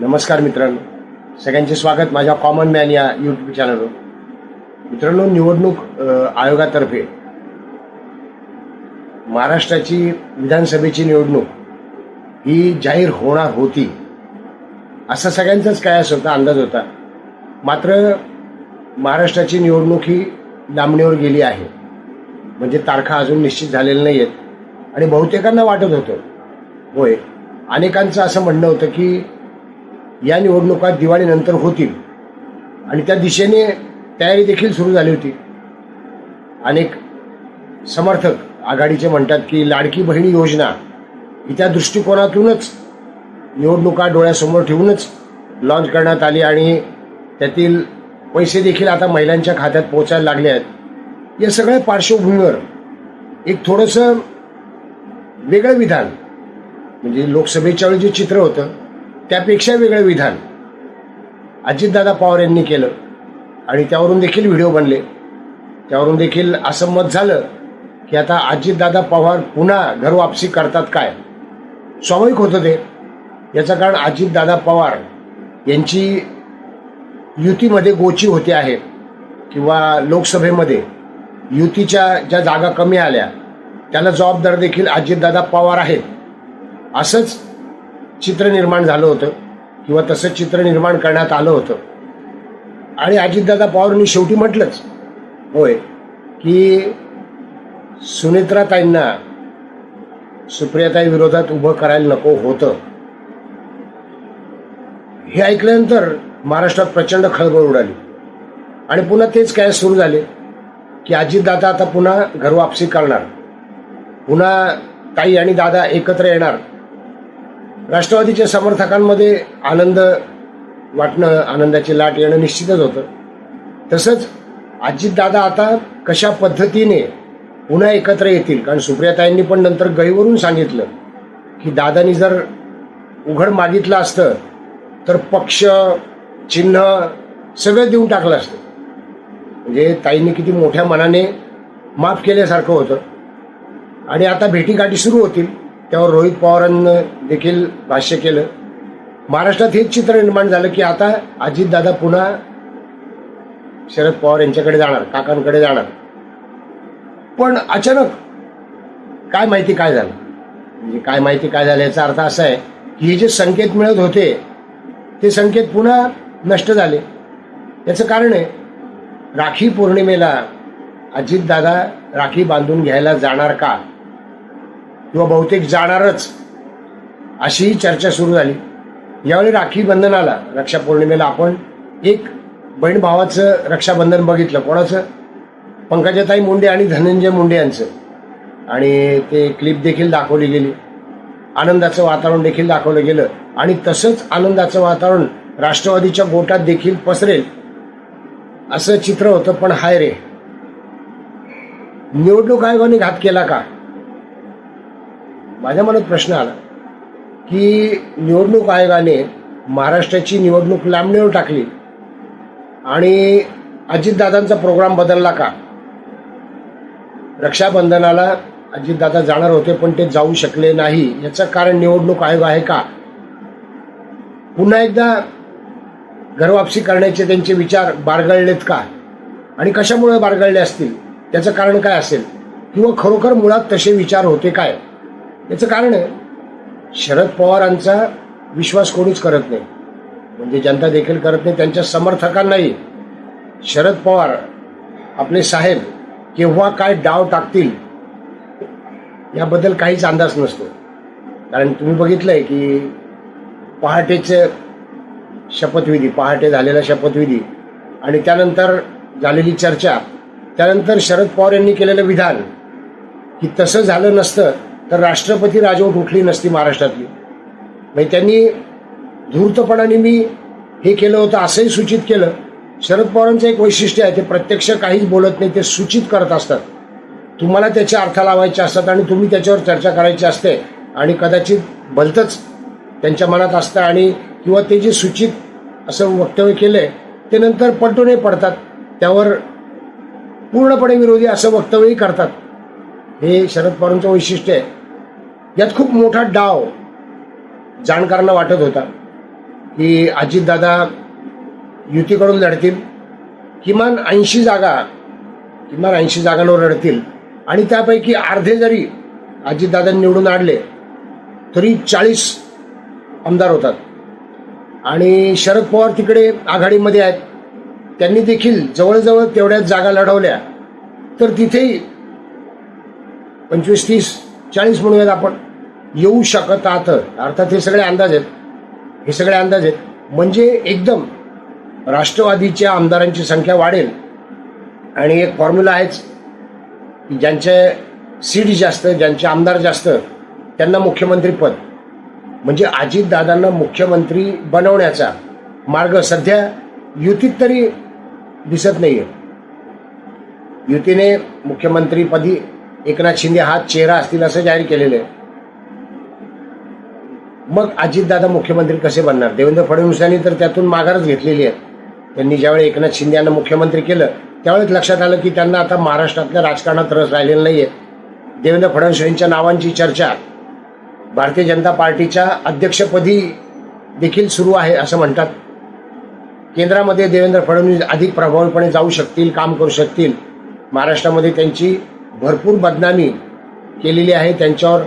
नमस्कार मित्रांनो. सगळ्यांचे स्वागत माझ्या कॉमन मॅन या यूट्यूब चॅनलवर मित्रांनो निवडणूक आयोगातर्फे महाराष्ट्राची विधानसभेची निवडणूक ही जाहीर होणार होती. असा सगळ्यांचाच काय असं होता अंदाज होता. मात्र महाराष्ट्राची निवडणूक ही लांबणीवर गेली आहे. म्हणजे तारखा अजून निश्चित झालेल्या नाही आहेत आणि बहुतेकांना वाटत होतं. होय. अनेकांचं असं म्हणणं होतं की या निवडणुका दिवाळीनंतर होतील. आणि त्या दिशेने तयारी देखील सुरू झाली होती. अनेक समर्थक आघाडीचे म्हणतात की लाडकी बहिणी योजना ही त्या दृष्टिकोनातूनच निवडणुका डोळ्यासमोर ठेवूनच लॉन्च करण्यात आली आणि त्यातील पैसे देखील आता महिलांच्या खात्यात पोहोचायला लागले आहेत. या सगळ्या पार्श्वभूमीवर एक थोडंसं वेगळं विधान म्हणजे लोकसभेच्या वेळी जे चित्र होतं त्यापेक्षा वेगळं विधान. अजितदादा पवार यांनी केलं. आणि त्यावरून देखील व्हिडिओ बनले. त्यावरून देखील असं मत झालं की आता अजितदादा पवार पुन्हा घरवापसी करतात काय? स्वाभाविक होतं ते. याचं कारण अजितदादा पवार यांची युतीमध्ये गोची होते आहे किंवा लोकसभेमध्ये युतीच्या ज्या जागा कमी आल्या त्याला जबाबदार देखील अजितदादा पवार आहेत. असंच चित्र निर्माण झालं होतं किंवा तसं चित्र निर्माण करण्यात आलं होतं. आणि अजितदादा पवारांनी शेवटी म्हटलंच होय की सुनेत्राताईंना सुप्रियाताई विरोधात उभं करायला नको होतं. हे ऐकल्यानंतर महाराष्ट्रात प्रचंड खळबळ उडाली. आणि पुन्हा तेच काय सुरू झाले की अजितदादा आता पुन्हा घरवापसी करणार. पुन्हा ताई आणि दादा एकत्र येणार. राष्ट्रवादीच्या समर्थकांमध्ये आनंद वाटणं आनंदाची लाट येणं निश्चितच होतं. तसंच अजितदादा आता कशा पद्धतीने पुन्हा एकत्र येतील? कारण सुप्रियाताईंनी पण नंतर गईवरून सांगितलं की दादानी जर उघड मागितलं असतं तर पक्ष चिन्ह सगळं देऊन टाकलं असतं. म्हणजे ताईंनी किती मोठ्या मनाने माफ केल्यासारखं होतं. आणि आता भेटीगाठी सुरू होतील. त्यावर रोहित पवारांनं देखील भाष्य केलं. महाराष्ट्रात हेच चित्र निर्माण झालं की आता अजितदादा पुन्हा शरद पवार यांच्याकडे जाणार काकांकडे जाणार. पण अचानक काय माहिती काय झालं? म्हणजे काय माहिती काय झालं याचा अर्थ असा आहे की हे जे संकेत मिळत होते ते संकेत पुन्हा नष्ट झाले. याचं कारण आहे राखी पौर्णिमेला अजितदादा राखी बांधून घ्यायला जाणार का? किंवा बहुतेक जाणारच अशीही चर्चा सुरू झाली. यावेळी राखी बंधनाला रक्षापौर्णिमेला आपण एक बहीण भावाचं रक्षाबंधन बघितलं. कोणाचं? पंकजाताई मुंडे आणि धनंजय मुंडे यांचं. आणि ते क्लिप देखील दाखवली गेली. आनंदाचं वातावरण देखील दाखवलं गेलं. आणि तसंच आनंदाचं वातावरण राष्ट्रवादीच्या गोटात देखील पसरेल असं चित्र होतं. पण हाय रे. निवडणूक आयोगाने घात केला का? माझ्या मनात प्रश्न आला की निवडणूक आयोगाने महाराष्ट्राची निवडणूक लांबणीवर टाकली आणि अजितदादांचा प्रोग्राम बदलला का? रक्षाबंधनाला अजितदादा जाणार होते पण ते जाऊ शकले नाही. याचं कारण निवडणूक आयोग आहे का? पुन्हा एकदा घरवापसी करण्याचे त्यांचे विचार बारगळलेत का? आणि कशामुळे बारगळले असतील? त्याचं कारण काय असेल? किंवा खरोखर मुळात तसे विचार होते काय? याचं कारण आहे शरद पवारांचा विश्वास कोणीच करत नाही. म्हणजे जनता देखील करत नाही त्यांच्या समर्थकांनाही. शरद पवार आपले साहेब केव्हा काय डाव टाकतील याबद्दल काहीच अंदाज नसतो. कारण तुम्ही बघितलंय की पहाटेचे शपथविधी पहाटे झालेला शपथविधी आणि त्यानंतर झालेली चर्चा त्यानंतर शरद पवार यांनी केलेलं विधान की तसं झालं नसतं तर राष्ट्रपती राजवट उठली नसती महाराष्ट्रातली. म्हणजे त्यांनी धूर्तपणाने मी हे केलं होतं असंही सूचित केलं. शरद पवारांचं एक वैशिष्ट्य आहे ते प्रत्यक्ष काहीच बोलत नाही ते सूचित करत असतात. तुम्हाला त्याच्या अर्थ लावायचे असतात आणि तुम्ही त्याच्यावर चर्चा करायची असते आणि कदाचित भलतंच त्यांच्या मनात असतं आणि किंवा ते जे सूचित असं वक्तव्य केलंय ते नंतर पलटूनही पडतात. त्यावर पूर्णपणे विरोधी असं वक्तव्यही करतात. हे शरद पवारांचं वैशिष्ट्य आहे. यात खूप मोठा डाव जाणकारांना वाटत होता की अजितदादा युतीकडून लढतील किमान ऐंशी जागा किमान ऐंशी जागांवर लढतील. आणि त्यापैकी अर्धे जरी अजितदादांनी निवडून आणले तरी चाळीस आमदार होतात. आणि शरद पवार तिकडे आघाडीमध्ये आहेत. त्यांनी देखील जवळजवळ तेवढ्याच जागा लढवल्या. तर तिथेही पंचवीस तीस चाळीस म्हणूयात आपण येऊ शकतात अर्थात हे सगळे अंदाज आहेत. हे सगळे अंदाज आहेत. म्हणजे एकदम राष्ट्रवादीच्या आमदारांची संख्या वाढेल. आणि एक फॉर्म्युला आहेच की ज्यांचे सीट जास्त ज्यांचे आमदार जास्त त्यांना मुख्यमंत्री पद. म्हणजे अजितदादांना मुख्यमंत्री बनवण्याचा मार्ग सध्या युतीत तरी दिसत नाही आहे युतीने मुख्यमंत्रीपदी एकनाथ शिंदे हा चेहरा असतील असं जाहीर केलेलं आहे. मग अजितदादा मुख्यमंत्री कसे बनणार? देवेंद्र फडणवीसांनी तर त्यातून माघारच घेतलेली आहे. त्यांनी ज्यावेळी एकनाथ शिंदे यांना मुख्यमंत्री केलं त्यावेळेस लक्षात आलं की त्यांना आता महाराष्ट्रातल्या राजकारणात रस राहिलेला आहे देवेंद्र फडणवीस यांच्या नावांची चर्चा भारतीय जनता पार्टीच्या अध्यक्षपदी देखील सुरू आहे असं म्हणतात. केंद्रामध्ये देवेंद्र फडणवीस अधिक प्रभावीपणे जाऊ शकतील काम करू शकतील. महाराष्ट्रामध्ये त्यांची भरपूर बदनामी केलेली आहे. त्यांच्यावर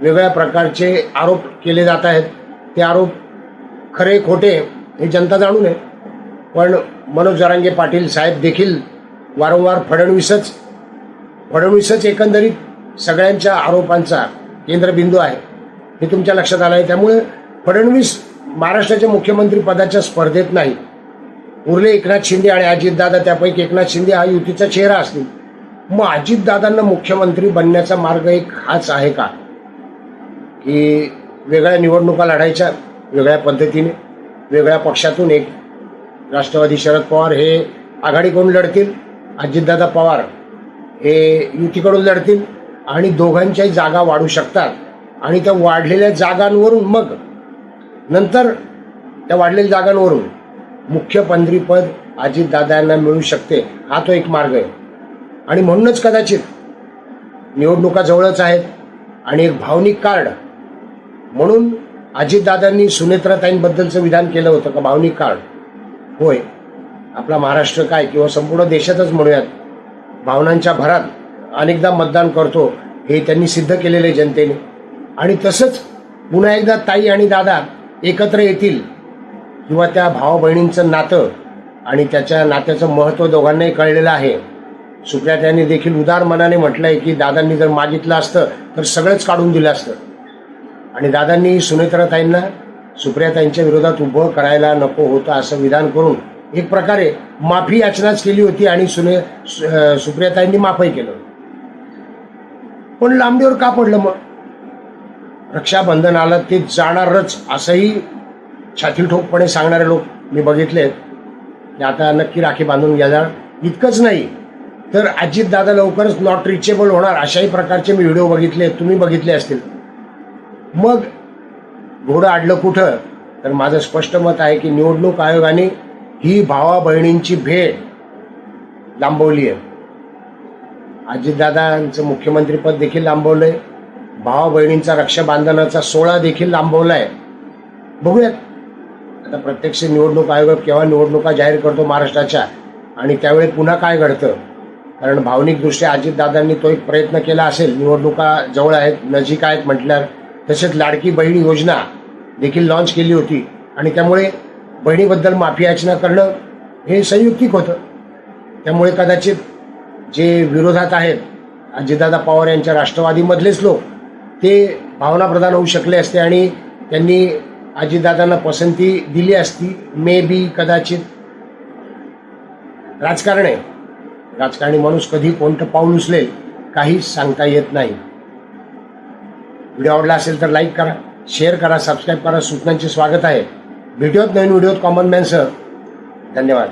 वेगळ्या प्रकारचे आरोप केले जात आहेत. ते आरोप खरे खोटे हे जनता जाणू नये. पण मनोज जरांगे पाटील साहेब देखील वारंवार फडणवीसच फडणवीसच एकंदरीत सगळ्यांच्या आरोपांचा केंद्रबिंदू आहे. हे तुमच्या लक्षात आलं आहे त्यामुळे फडणवीस महाराष्ट्राच्या मुख्यमंत्री पदाच्या स्पर्धेत नाही. उरले एकनाथ शिंदे आणि अजितदादा त्यापैकी एकनाथ शिंदे हा युतीचा चेहरा असतील. मग अजितदादांना मुख्यमंत्री बनण्याचा मार्ग एक हाच आहे का? की वेगळ्या निवडणुका लढायच्या वेगळ्या पद्धतीने वेगळ्या पक्षातून एक राष्ट्रवादी शरद पवार हे आघाडीकडून लढतील अजितदादा पवार हे युतीकडून लढतील आणि दोघांच्याही जागा वाढू शकतात. आणि त्या वाढलेल्या जागांवरून मग नंतर त्या वाढलेल्या जागांवरून मुख्यमंत्रीपद अजितदादांना मिळू शकते. हा तो एक मार्ग आहे. आणि म्हणूनच कदाचित निवडणुका जवळच आहेत आणि एक भावनिक कार्ड. म्हणून अजितदादांनी सुनेत्राताईंबद्दलचं विधान केलं होतं का भावनिक कार्ड. होय. आपला महाराष्ट्र काय किंवा संपूर्ण देशातच म्हणूयात भावनांच्या भरात अनेकदा मतदान करतो हे त्यांनी सिद्ध केलेले जनतेने. आणि तसंच पुन्हा एकदा ताई आणि दादा एकत्र येतील किंवा त्या भावा बहिणींचं नातं आणि त्याच्या नात्याचं महत्त्व दोघांनाही कळलेलं आहे. सुप्रियाताईंनी देखील उदार मनाने म्हटलंय की दादांनी जर मागितलं असतं तर सगळंच काढून दिलं असतं. आणि दादांनी सुनेत्राताईंना सुप्रियाताईंच्या विरोधात उभं करायला नको होतं असं विधान करून एक प्रकारे माफी याचनाच केली होती आणि सुने सुप्रियाताईंनी माफही केलं पण लांबडीवर का पडलं मग? रक्षाबंधन आलं ते जाणारच असंही छातील ठोकपणे सांगणारे लोक मी बघितले की आता नक्की राखी बांधून घ्या इतकंच नाही. तर अजितदादा लवकरच नॉट रिचेबल होणार. अशाही प्रकारचे मी व्हिडिओ बघितले तुम्ही बघितले असतील. मग घोडं आडलं कुठं? तर माझं स्पष्ट मत आहे की निवडणूक आयोगाने ही भावा बहिणींची भेट लांबवली आहे. अजितदादांचं मुख्यमंत्रीपद देखील लांबवलंय. भावा बहिणींचा रक्षाबंधनाचा सोहळा देखील लांबवलाय. बघूयात. आता प्रत्यक्ष निवडणूक आयोग केव्हा निवडणुका जाहीर करतो महाराष्ट्राच्या? आणि त्यावेळी पुन्हा काय घडतं? कारण भावनिकदृष्ट्या अजितदादांनी तो एक प्रयत्न केला असेल. निवडणुका जवळ आहेत नजीक आहेत म्हटल्यावर. तसेच लाडकी बहीण योजना देखील लॉन्च केली होती. आणि त्यामुळे बहिणीबद्दल माफी याचना करणं हे संयुक्तिक होतं. त्यामुळे कदाचित जे विरोधात आहेत अजितदादा पवार यांच्या राष्ट्रवादीमधलेच लोक ते भावनाप्रधान होऊ शकले असते आणि त्यांनी अजितदादांना पसंती दिली असती. मे बी कदाचित राजकारण आहे राजकारणी माणूस कधी कोणतं पाऊल उचलेल काहीच सांगता येत नाही. व्हिडिओ आवडला असेल तर लाईक करा शेअर करा सबस्क्राईब करा. सूचनांचे स्वागत आहे. व्हिडिओत नवीन व्हिडिओत कॉमन मॅनसह धन्यवाद.